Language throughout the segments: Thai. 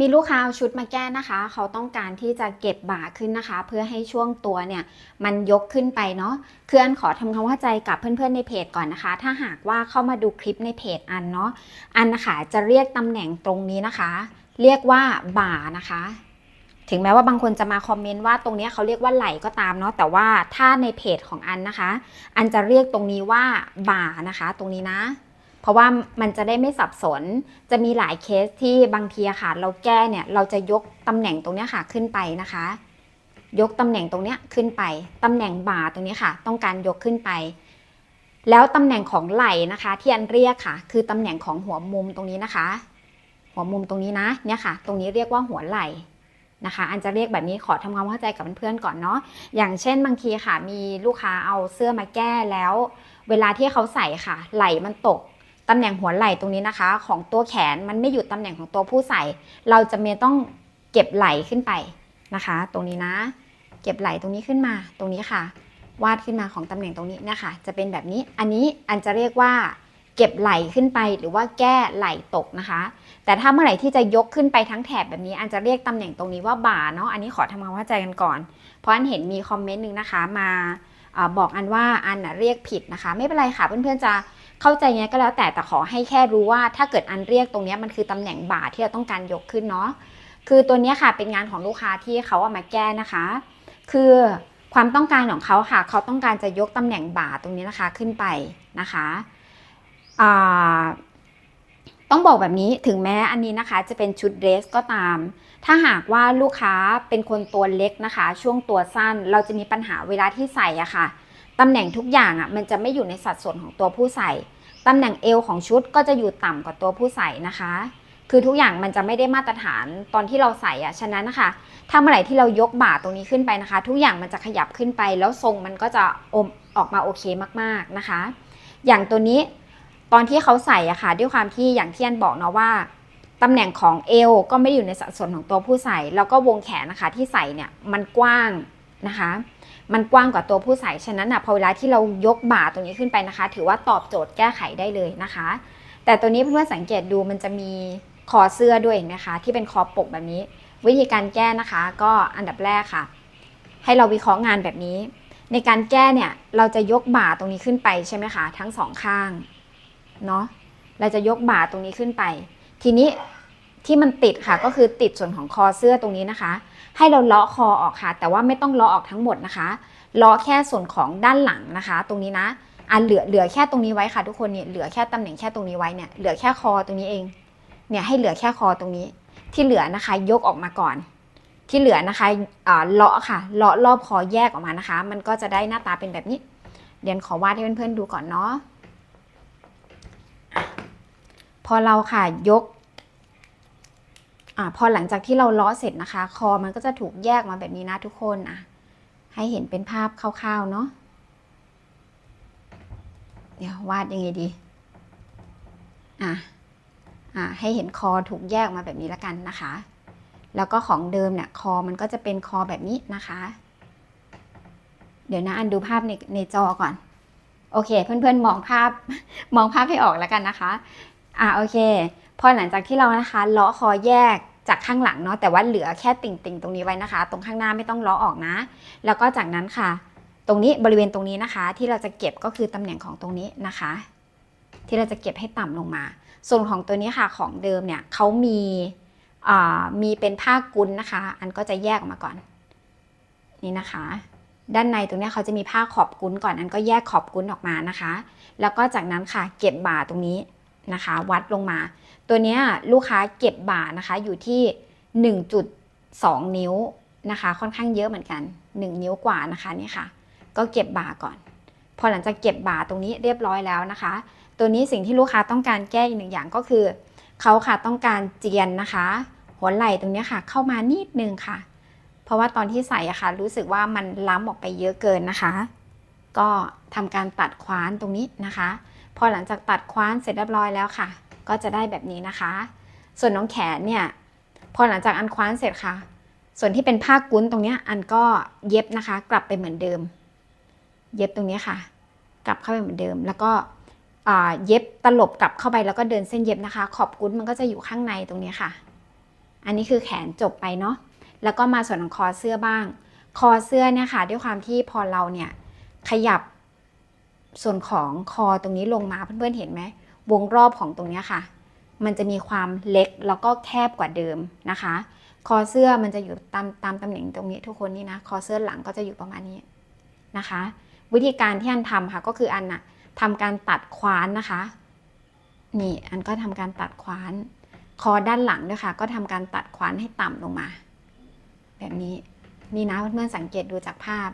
มีลูกค้าเอาชุดมาแก้นะคะ เขาต้องการที่จะเก็บบ่าขึ้นนะคะ เพื่อให้ช่วงตัวเนี่ยมันยกขึ้นไปเนาะคืออันขอทำความเข้าใจกับเพื่อนๆในเพจก่อนนะคะ ถ้าหากว่าเข้ามาดูคลิปในเพจอันเนาะอันนะคะจะเรียกตำแหน่งตรงนี้นะคะ เรียกว่าบ่านะคะ ถึงแม้ว่าบางคนจะมาคอมเมนต์ว่าตรงนี้เขาเรียกว่าไหล่ก็ตามเนาะแต่ว่าถ้าในเพจของอันนะคะ อันจะเรียกตรงนี้ว่าบ่านะคะ ตรงนี้นะ เพราะว่ามันจะได้ไม่สับสน จะมีหลายเคสที่บางทีอะค่ะ เราแก้เนี่ยเราจะยกตำแหน่งตรงนี้ค่ะขึ้นไปนะคะ ยกตำแหน่งตรงนี้ขึ้นไปตำแหน่งบ่าตรงนี้ค่ะ ต้องการยกขึ้นไป แล้วตำแหน่งของไหล่นะคะ ที่อันเรียกค่ะ คือตำแหน่งของหัวมุมตรงนี้นะคะ หัวมุมตรงนี้นะเนี่ยค่ะ ตรงนี้เรียกว่าหัวไหล่นะคะอันจะเรียกแบบนี้ขอทำความเข้าใจกับเพื่อนๆก่อนเนาะอย่างเช่นบางทีค่ะ มีลูกค้าเอาเสื้อมาแก้แล้ว เวลาที่เขาใส่ค่ะ ไหล่มันตก ตำแหน่งหัวไหล่ตรงนี้นะคะ ของตัวแขนมันไม่อยู่ตำแหน่งของตัวผู้ใส่ เราจะเมต้องเก็บไหล่ขึ้นไปนะคะ ตรงนี้นะ เก็บไหล่ตรงนี้ขึ้นมาตรงนี้ค่ะ วาดขึ้นมาของตำแหน่งตรงนี้นะคะ จะเป็นแบบนี้อันนี้อันจะเรียกว่า เก็บไหล่ขึ้นไปหรือว่าแก้ไหล่ตกนะคะ แต่ถ้าเมื่อไหร่ที่จะยกขึ้นไปทั้งแถบแบบนี้ อันจะเรียกตำแหน่งตรงนี้ว่าบ่าเนาะอันนี้ขอทำความเข้าใจกันก่อน เพราะอันเห็นมีคอมเมนต์หนึ่งนะคะมาอาบอกอันว่าอันน่ะเรียกผิดนะคะ ไม่เป็นไรค่ะเพื่อนๆจะ เข้าใจไงก็แล้วแต่แต่ขอให้แค่รู้ว่าถ้าเกิดอันเรียกตรงนี้มันคือตำแหน่งบ่าที่เราต้องการยกขึ้นเนาะคือตัวนี้ค่ะเป็นงานของลูกค้าที่เขาเอามาแก้นะคะ คือความต้องการของเขาค่ะ เขาต้องการจะยกตำแหน่งบ่าตรงนี้นะคะขึ้นไปนะคะต้องบอกแบบนี้ถึงแม้อันนี้นะคะจะเป็นชุดเดรสก็ตาม ถ้าหากว่าลูกค้าเป็นคนตัวเล็กนะคะ ช่วงตัวสั้นเราจะมีปัญหาเวลาที่ใส่อะค่ะ ตำแหน่งทุกอย่างอะมันจะไม่อยู่ในสัดส่วนของตัวผู้ใส่ ตำแหน่งเอวของชุดก็จะอยู่ต่ำกว่าตัวผู้ใส่นะคะ คือทุกอย่างมันจะไม่ได้มาตรฐานตอนที่เราใส่อะ ฉะนั้นนะคะถ้าเมื่อไหร่ที่เรายกบ่าตรงนี้ขึ้นไปนะคะ ทุกอย่างมันจะขยับขึ้นไป แล้วทรงมันก็จะอมออกมาโอเคมากๆนะคะ อย่างตัวนี้ตอนที่เขาใส่อะค่ะ ด้วยความที่อย่างที่อันบอกเนาะว่าตำแหน่งของเอวก็ไม่ได้อยู่ในสัดส่วนของตัวผู้ใส่ แล้วก็วงแขนนะคะที่ใส่เนี่ยมันกว้างนะคะ มันกว้างกว่าตัวผู้ใส่ฉะนั้นอะพอเวลาที่เรายกบ่าตรงนี้ขึ้นไปนะคะ ถือว่าตอบโจทย์แก้ไขได้เลยนะคะ แต่ตัวนี้เพื่อนๆสังเกตดูมันจะมีคอเสื้อด้วยเห็นไหมคะที่เป็นคอปกแบบนี้ วิธีการแก้นะคะ ก็อันดับแรกค่ะ ให้เราวิเคราะห์งานแบบนี้ ในการแก้เนี่ยเราจะยกบ่าตรงนี้ขึ้นไปใช่ไหมคะทั้งสองข้างเนาะเราจะยกบ่าตรงนี้ขึ้นไป ทีนี้ ที่มันติดค่ะก็คือติดส่วนของคอเสื้อตรงนี้นะคะ ให้เราเลาะคอออกค่ะ แต่ว่าไม่ต้องเลาะออกทั้งหมดนะคะเลาะแค่ส่วนของด้านหลังนะคะ ตรงนี้นะอันเหลือเหลือแค่ตรงนี้ไว้ค่ะทุกคนเนี่ยเหลือแค่ตำแหน่งแค่ตรงนี้ไว้เนี่ยเหลือแค่คอตรงนี้เองเนี่ยให้เหลือแค่คอตรงนี้ ที่เหลือนะคะยกออกมาก่อน ที่เหลือนะคะเลาะค่ะเลาะรอบคอแยกออกมานะคะ มันก็จะได้หน้าตาเป็นแบบนี้เดี๋ยวขอวาดให้เพื่อนๆดูก่อนเนาะพอเราค่ะยก อ่าพอหลังจากที่เราล้อเสร็จนะคะ คอมันก็จะถูกแยกมาแบบนี้นะทุกคนอะให้เห็นเป็นภาพคร่าวๆเนาะเดี๋ยววาดยังไงดีอะอ่าให้เห็นคอถูกแยกมาแบบนี้แล้วกันนะคะ แล้วก็ของเดิมเนี่ยคอมันก็จะเป็นคอแบบนี้นะคะ เดี๋ยวนะอันดูภาพในในจอก่อน โอเค เพื่อนๆมองภาพมองภาพให้ออกแล้วกันนะคะ อ่าโอเคพอหลังจากที่เรานะคะเลาะคอแยกจากข้างหลังเนาะแต่ว่าเหลือแค่ติ่งๆ ตรงนี้ไว้นะคะ ตรงข้างหน้าไม่ต้องเลาะออกนะ แล้วก็จากนั้นค่ะ ตรงนี้บริเวณตรงนี้นะคะ ที่เราจะเก็บก็คือตำแหน่งของตรงนี้นะคะ ที่เราจะเก็บให้ต่ำลงมา ส่วนของตัวนี้ค่ะของเดิมเนี่ยเขามีมีเป็นผ้ากุนนะคะ อันก็จะแยกออกมาก่อน นี่นะคะ ด้านในตรงนี้เขาจะมีผ้าขอบกุนก่อนอันก็แยกขอบกุนออกมานะคะ แล้วก็จากนั้นค่ะเก็บบ่าตรงนี้นะคะ วัดลงมา ตัวนี้ลูกค้าเก็บบ่านะคะอยู่ที่ 1.2 นิ้วนะคะ ค่อนข้างเยอะเหมือนกัน 1 นิ้วกว่านะคะนี่ค่ะ ก็เก็บบ่าก่อน พอหลังจากเก็บบ่าตรงนี้เรียบร้อยแล้วนะคะ ตัวนี้สิ่งที่ลูกค้าต้องการแก้อีกหนึ่งอย่างก็คือเขาค่ะต้องการเจียนนะคะ หัวไหล่ตรงนี้ค่ะ เข้ามานิดนึงค่ะ เพราะว่าตอนที่ใส่อะค่ะ รู้สึกว่ามันล้ำออกไปเยอะเกินนะคะ ก็ทำการตัดคว้านตรงนี้นะคะ พอหลังจากตัดคว้านเสร็จเรียบร้อยแล้วค่ะ ก็จะได้แบบนี้นะคะ ส่วนน้องแขนเนี่ยพอหลังจากอันคว้านเสร็จค่ะ ส่วนที่เป็นผ้ากุ้นตรงนี้อันก็เย็บนะคะ กลับไปเหมือนเดิม เย็บตรงนี้ค่ะ กลับเข้าไปเหมือนเดิม แล้วก็เย็บตลบกลับเข้าไปแล้วก็เดินเส้นเย็บนะคะ ขอบกุ้นมันก็จะอยู่ข้างในตรงนี้ค่ะ อันนี้คือแขนจบไปเนาะแล้วก็มาส่วนของคอเสื้อบ้าง คอเสื้อเนี่ยค่ะด้วยความที่พอเราเนี่ยขยับส่วนของคอตรงนี้ลงมาเพื่อนๆเห็นไหม วงรอบของตรงนี้ค่ะ มันจะมีความเล็กแล้วก็แคบกว่าเดิมนะคะ คอเสื้อมันจะอยู่ตามตามตำแหน่งตรงนี้ทุกคนนี่นะ คอเสื้อหลังก็จะอยู่ประมาณนี้นะคะ วิธีการที่อันทำค่ะก็คืออันน่ะทำการตัดคว้านนะคะ นี่อันก็ทำการตัดคว้าน คอด้านหลังด้วยค่ะ ก็ทำการตัดคว้านให้ต่ำลงมา แบบนี้นี่นะเพื่อนๆสังเกตดูจากภาพ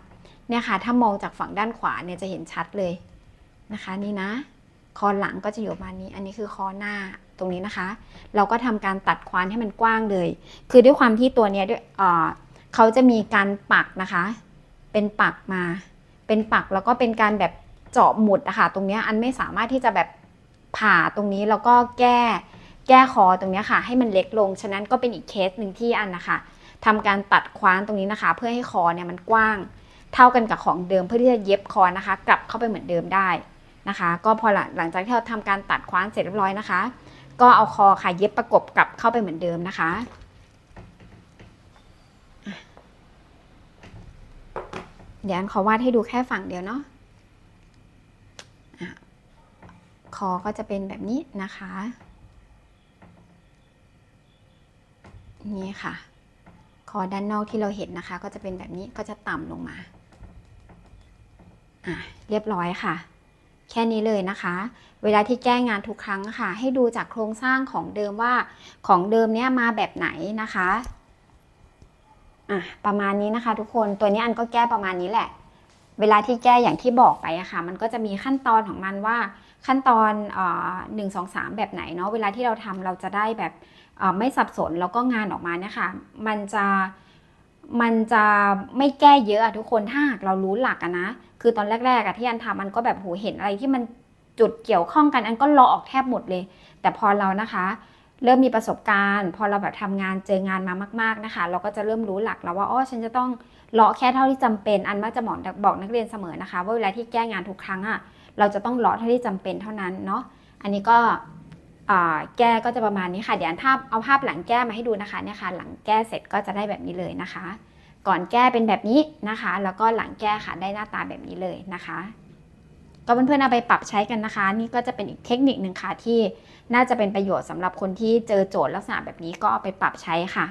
เนี่ยค่ะถ้ามองจากฝั่งด้านขวาเนี่ยจะเห็นชัดเลยนะคะ นี่นะ คอหลังก็จะอยู่ประมาณนี้ อันนี้คือคอหน้าตรงนี้นะคะ เราก็ทำการตัดคว้านให้มันกว้างเลย คือด้วยความที่ตัวเนี้ยด้วยเขาจะมีการปักนะคะ เป็นปักมา เป็นปักแล้วก็เป็นการแบบเจาะหมุดนะคะตรงเนี้ยอันไม่สามารถที่จะแบบผ่าตรงนี้แล้วก็แก้แก้คอตรงเนี้ยค่ะ ให้มันเล็กลง ฉะนั้นก็เป็นอีกเคสหนึ่งที่อันนะคะทำการตัดคว้านตรงนี้นะคะ เพื่อให้คอเนี่ยมันกว้าง เท่ากันกับของเดิมเพื่อที่จะเย็บคอนะคะ กลับเข้าไปเหมือนเดิมได้ นะคะ ก็พอหลังจากที่เราทำการตัดคว้านเสร็จเรียบร้อยนะคะ ก็เอาคอค่ะเย็บประกบกลับเข้าไปเหมือนเดิมนะคะเดี๋ยวอันขอวาดให้ดูแค่ฝั่งเดียวเนาะอะคอก็จะเป็นแบบนี้นะคะ นี่ค่ะ คอด้านนอกที่เราเห็นนะคะ ก็จะเป็นแบบนี้ก็จะต่ำลงมา อะ เรียบร้อยค่ะ แค่นี้เลยนะคะ เวลาที่แก้งานทุกครั้งค่ะ ให้ดูจากโครงสร้างของเดิมว่าของเดิมเนี้ยมาแบบไหนนะคะอะประมาณนี้นะคะ ทุกคนตัวนี้อันก็แก้ประมาณนี้แหละ เวลาที่แก้อย่างที่บอกไปอะค่ะ มันก็จะมีขั้นตอนของมันว่าขั้นตอนหนึ่งสองสามแบบไหนเนาะเวลาที่เราทำเราจะได้แบบไม่สับสนแล้วก็งานออกมาเนี่ยค่ะ มันจะ มันจะไม่แก้เยอะอะทุกคนถ้าหากเรารู้หลักอะนะ คือตอนแรกๆอะที่อันทำมันก็แบบโหเห็นอะไรที่มันจุดเกี่ยวข้องกันอันก็เลาะออกแทบหมดเลย แต่พอเรานะคะ เริ่มมีประสบการณ์ พอเราแบบทำงานเจองานมามาก ๆนะคะ เราก็จะเริ่มรู้หลักแล้วว่าอ๋อฉันจะต้องเลาะแค่เท่าที่จำเป็น อันมักจะบอกบอกนักเรียนเสมอนะคะ ว่าเวลาที่แก้งานทุกครั้งอะเราจะต้องเลาะเท่าที่จำเป็นเท่านั้นเนาะอันนี้ก็ แก้ก็จะประมาณนี้ค่ะ เดี๋ยวอันภาพเอาภาพหลังแก้มาให้ดูนะคะเนี่ยค่ะหลังแก้เสร็จก็จะได้แบบนี้เลยนะคะ ก่อนแก้เป็นแบบนี้นะคะ แล้วก็หลังแก้ค่ะได้หน้าตาแบบนี้เลยนะคะ ก็เพื่อนๆเอาไปปรับใช้กันนะคะ นี่ก็จะเป็นอีกเทคนิคหนึ่งค่ะที่น่าจะเป็นประโยชน์สำหรับคนที่เจอโจทย์ลักษณะแบบนี้ก็เอาไปปรับใช้ค่ะ